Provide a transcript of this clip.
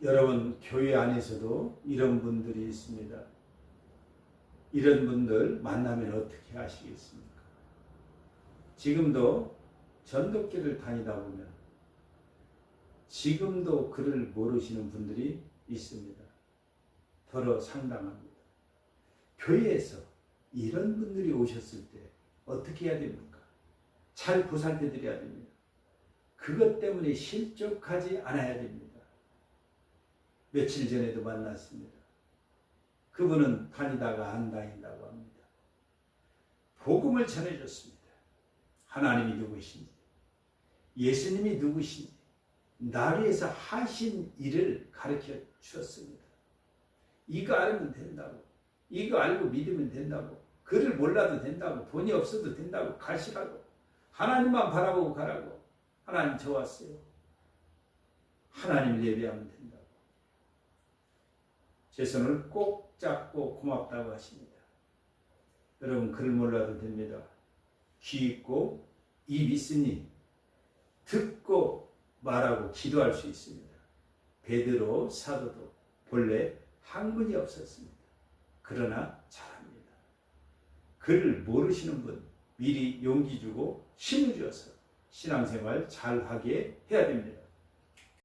여러분 교회 안에서도 이런 분들이 있습니다. 이런 분들 만나면 어떻게 하시겠습니까? 지금도 전도길을 다니다 보면 지금도 그를 모르시는 분들이 있습니다. 더러 상당합니다. 교회에서 이런 분들이 오셨을 때 어떻게 해야 됩니까? 잘 보살펴 드려야 됩니다. 그것 때문에 실족하지 않아야 됩니다. 며칠 전에도 만났습니다. 그분은 다니다가 안 다닌다고 합니다. 복음을 전해줬습니다. 하나님이 누구신지, 예수님이 누구신지, 날 위해서 하신 일을 가르쳐 주었습니다. 이거 알면 된다고, 이거 알고 믿으면 된다고, 글을 몰라도 된다고, 돈이 없어도 된다고, 가시라고, 하나님만 바라보고 가라고, 하나님 저 왔어요. 하나님을 예배하면 된다고. 제 손을 꼭 잡고 고맙다고 하십니다. 여러분 글을 몰라도 됩니다. 귀 있고 입 있으니 듣고 말하고 기도할 수 있습니다. 베드로 사도도 본래 학문이 없었습니다. 그러나 잘합니다. 글을 모르시는 분 미리 용기 주고 힘을 주어서 신앙생활 잘하게 해야 됩니다.